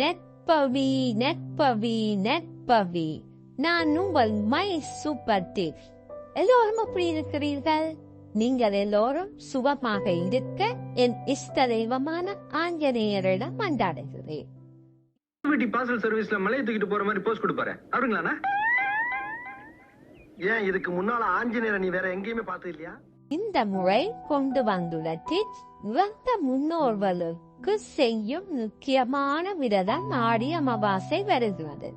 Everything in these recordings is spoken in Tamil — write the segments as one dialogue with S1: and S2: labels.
S1: நெற்பவி நெற்பவி நெற்பவி. நான் உங்கள் மை டிப் எல்லோரும் எப்படி இருக்கிறீர்கள்? நீங்கள் எல்லோரும் சுகமாக இருக்க என் இஷ்ட தெய்வமான ஆஞ்சநேயரிடம் மன்றாடுகிறேன்.
S2: வீட்டு பார்சல் சர்வீஸ்ல மலையை தூக்கிட்டு போற மாதிரி போஸ்ட் கொடுப்பாரு அவருங்களாண்ணா
S3: ஏன் இதுக்கு முன்னால ஆஞ்சநேயரை நீ வேற எங்கேயுமே பார்த்தது இல்லையா
S1: இந்த முறை கொண்டு வந்துள்ள டிப்ஸ் இறந்த முன்னோர்களுக்கு செய்யும் முக்கியமான விரதம் ஆடி அமாவாசை வருகிறது.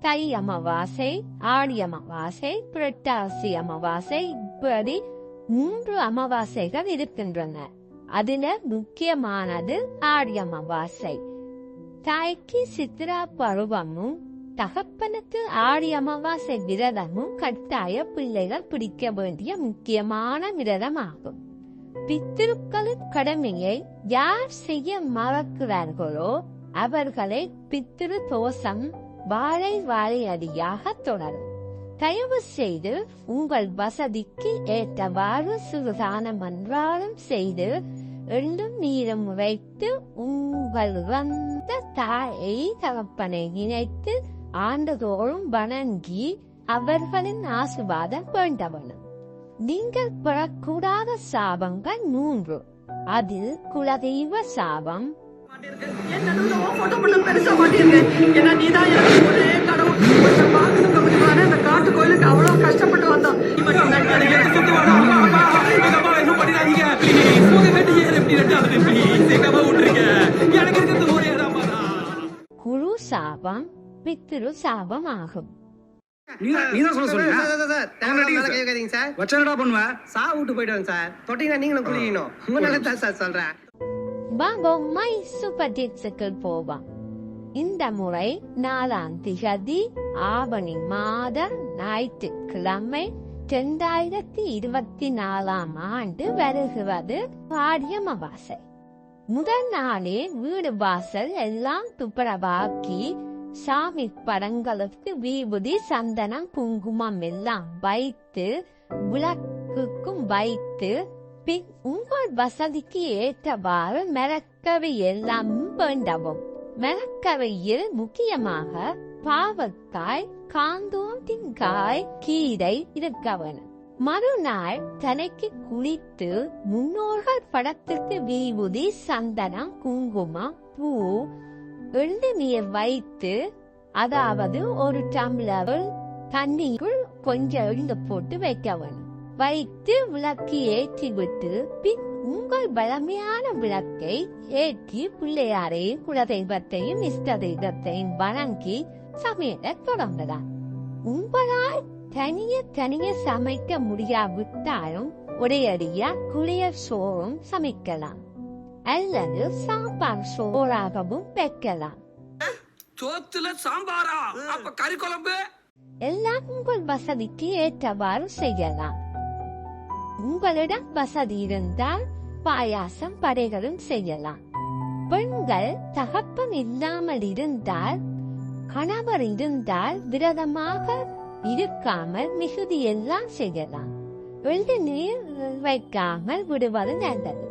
S1: தை அமாவாசை ஆடி அமாவாசை புரட்டாசி அமாவாசை இப்படி மூன்று அமாவாசைகள் இருக்கின்றன. அதுல முக்கியமானது ஆடி அமாவாசை. தாய்க்கு சித்ரா பருவமும் தகப்பனுக்கு ஆடி அமாவாசை விரதமும் கட்டாய பிள்ளைகள் பிடிக்க வேண்டிய முக்கியமான விரதமாகும். பித்திருக்களின் கடமையை யார் செய்ய மறக்கிறார்களோ அவர்களை பித்திரு தோஷம் வாழை வாழை அடியாக தொடரும். தயவு செய்து உங்கள் வசதிக்கு ஏற்றவாறு சிறுதான அன்றாடம் செய்து எண்டும் நீரும் வைத்து உங்கள் வந்த தாயை தகப்பனை இணைத்து ஆண்டுதோறும் வணங்கி அவர்களின் ஆசிர்வாதம் வேண்டவனும் நீங்கள் பெறக்கூடாத சாபங்கள் மூன்று. அதில் குலதெய்வ சாபம்.
S4: அவ்வளவு கஷ்டப்பட்டு வந்தோம்.
S1: குரு சாபம் பித்திரு சாபம் ஆகும். மை சூப்பர் டிப்ஸுக்கு போவோம். இந்த முறை நாலாம் திகதி ஆவணி மாத ஞாயிற்றுக்கிழமை இரண்டாயிரத்தி இருபத்தி நாலாம் ஆண்டு வருகிறது. ஆடி அமாவாசை முதல் நாளே வீடு வாசல் எல்லாம் துப்புரவாக்கி சாமி படங்களுக்கு வீபூதி சந்தனம் குங்குமம் எல்லாம் வைத்து விளக்குக்கும் வைத்து பின் உங்கள் வசதிக்கு ஏற்றவாறு மிளக்கவை எல்லாம் வேண்டவும். மிளக்கவையில் முக்கியமாக பாவக்காய் காந்தோட்டின்காய் கீரை இருக்கவன. மறுநாள் தனக்கு குளித்து முன்னோர்கள் படத்துக்கு விபூதி சந்தனம் குங்குமம் பூ எள்ளு வைத்து அதாவது ஒரு டம்ளர் தண்ணிக்குள் கொஞ்சம் எழுந்து போட்டு வைக்க வேணும். வைத்து விளக்கு ஏற்றி விட்டு பின் உங்கள் பழமையான விளக்கை ஏற்றி பிள்ளையாரையும் குலதெய்வத்தையும் இஷ்ட தெய்வத்தையும் வணங்கி சமையல தொடங்கலாம். உங்களால் தனிய தனிய சமைக்க முடியாவிட்டாலும் ஒரேயடியா குளிய சோறும் சமைக்கலாம். அல்லது சாம்பார் சோறாகவும் வைக்கலாம்.
S5: சோத்துல சாம்பாரா? அப்ப கறி குழம்பு?
S1: எல்லாம் உங்கள் வசதிக்கு ஏற்றவாறு செய்யலாம். உங்களிடம் வசதி இருந்தால் பாயாசம் படைகளும் செய்யலாம். பெண்கள் தகப்பன் இல்லாமல் இருந்தால் கணவர் இருந்தால் விரதமாக இருக்காமல் மிகுதி எல்லாம் செய்யலாம். வெள்ளி நீர் வைக்காமல் விடுவது நல்லது.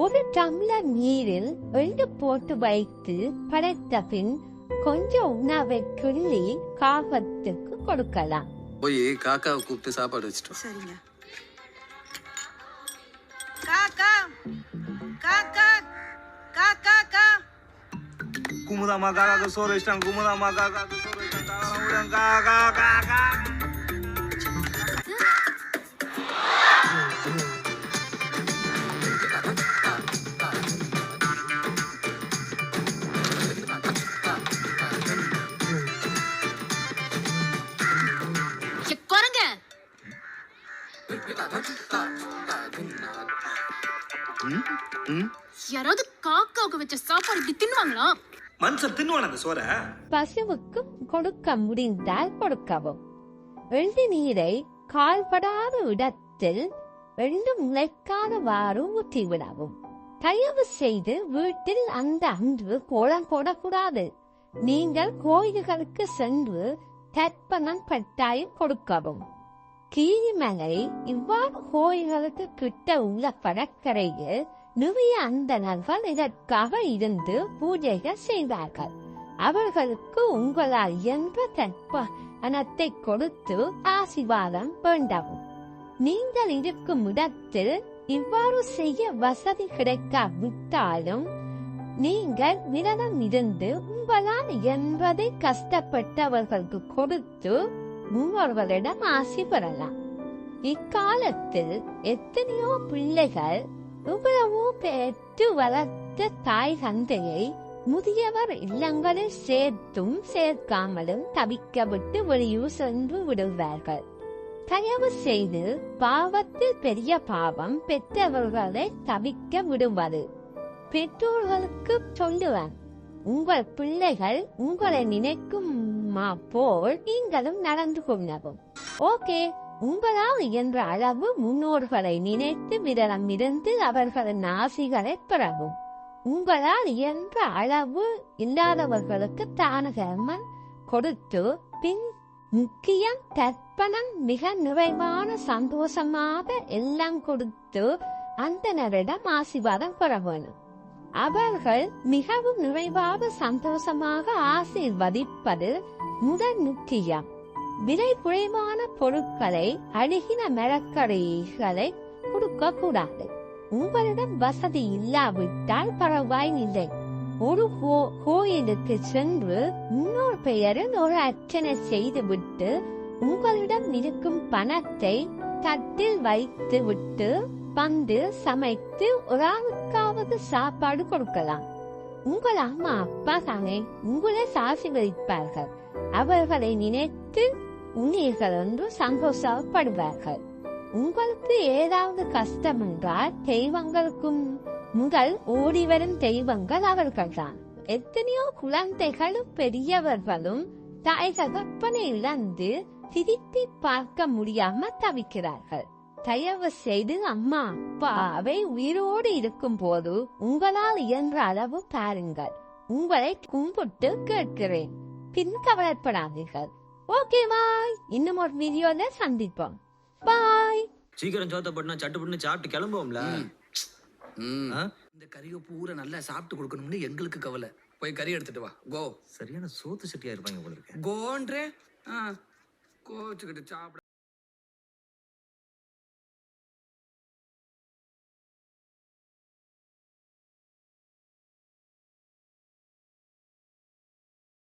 S1: ஒரு டம்ளர் நீரில் எள்ளு போட்டு வைத்து படைத்த பின் கொஞ்சம் உணவை கிள்ளி காகத்துக்கு கொடுக்கலாம்.
S6: போய் காக்காவை கூப்பிட்டு சாப்பாடு வச்சுட்டோம்
S4: சரிங்க. காக்கா! காக்கா! காக்கா கா!
S7: குமுதாமா காக்காக்கு சோறு வச்சிட்டாங்க. குமுதாமா காக்காக்கு சோறு வச்சிட்டாங்க. காக்கா காக்கா
S8: யாராவது காக்காவுக்கு வச்ச சாப்பாடு இப்படி தின்னுவாங்களா?
S7: மனுஷன் தின்னுவான அந்த சோற.
S1: பசுவுக்கு கொடுக்க முடிந்தால் கொடுக்கவும். வெள்ளி நீரை கால்படாத இடத்தில் வெள்ளி முளைக்காதவாறு ஊற்றிவிடவும் தயவு செய்து வீட்டில் அந்த அன்று கோலம் போடக்கூடாது. நீங்கள் கோயில்களுக்கு சென்று தர்ப்பணம் கட்டாயம் கொடுக்கவும். கீரிமலை இவ்வாறு கோயில்களுக்கு கிட்ட உள்ள கடற்கரையில் நிறைய அந்தணர்கள் இதற்காக இருந்து பூஜைகள் செய்வார்கள். அவர்களுக்கு உங்களால் இயன்ற தற்பணத்தை கொடுத்து ஆசீர்வாதம் வேண்டவும். நீங்கள் இருக்கும் இடத்தில் இவ்வாறு செய்ய வசதி கிடைக்காவிட்டாலும் நீங்கள் விரதம் இருந்து உங்களால் என்பதை கஷ்டப்பட்டவர்களுக்கு கொடுத்து மூவர்களிடம் ஆசி பெறலாம். இக்காலத்தில் எத்தனையோ பிள்ளைகள் இவ்வளவோ பெற்று வளர்த்த தாய் தந்தையை முதியவர் இல்லங்களில் சேர்த்தும் சேர்க்காமலும் தவிக்க விட்டு வெளியூர் சென்று விடுவார்கள். தயவு செய்து பாவத்தில் பெரிய பாவம் பெற்றவர்களை தவிக்க விடுவது. பெற்றோர்களுக்கு சொல்லுவேன் உங்கள் பிள்ளைகள் உங்களை நினைக்கும் அம்மா போல் நீங்களும் நடந்து கொள்ளவும். ஓகே உங்களால் இயன்ற அளவு முன்னோர்களை நினைத்து விரதம் இருந்து அவர்களின் ஆசைகளை பெறவும். உங்களால் இயன்ற அளவு இல்லாதவர்களுக்கு தானகர்மம் கொடுத்து பின் முக்கியம் தர்ப்பணம் மிக நிறைவான சந்தோஷமாக எல்லாம் கொடுத்து அந்தனரிடம் ஆசீர்வாதம் பெற வேணும். அவர்கள் மிகவும் நிறைவாக சந்தோஷமாக ஆசீர்வதிப்பது முதல் முக்கியம். விலை குறைவான பொருட்களை அழுகின மரக்கறிகளை கொடுக்க கூடாது உங்களிடம் வசதி இல்லாவிட்டால் பரவாயில்லை ஒரு கோ- கோயிலுக்கு சென்று இன்னொரு பெயரில் ஒரு அர்ச்சனை செய்துவிட்டு உங்களிடம் இருக்கும் பணத்தை தட்டில் வைத்து விட்டு வந்து சமைத்து ஒரு ஆளுக்காவது சாப்பாடு கொடுக்கலாம். உங்கள் அம்மா அப்பா தானே உங்களை ஆசீர்வதிப்பார்கள் அவர்களை நினைத்து உன்னீர்கள் என்று சந்தோஷப்படுவார்கள். உங்களுக்கு ஏதாவது கஷ்டம் என்றால் தெய்வங்களுக்கும் முதல் ஓடிவரும் தெய்வங்கள் அவர்கள்தான். எத்தனையோ குழந்தைகளும் பெரியவர்களும் தாய் தகப்பனை இழந்து திருப்பி பார்க்க முடியாம தவிக்கிறார்கள். தயவு செய்து அம்மா அப்பாவை உயிரோடு இருக்கும் போது உங்களால் இயன்ற அளவு பாருங்கள். உங்களை கும்பிட்டு கேட்கிறேன். பின் கவலைப்படாதீர்கள். Okay bye. இன்னும் ஒரு வீடியோல சந்திப்போம். பாய்.
S5: சீக்கிரம் சோத்த போட்டுனா சட்டு போட்டு சாப்பிட்டு கிளம்புவோம்ல?
S6: இந்த கறியை பூரா நல்லா சாப்பிட்டு கொடுக்கணும்னு எங்களுக்கு கவலை. போய் கறி எடுத்துட்டு வா. கோ.
S5: சரியான சோத்து சட்டியா இருப்பாங்க இருக்கு.
S6: கோன்றே. கோச்சுக்கிட்டு சாப்பிட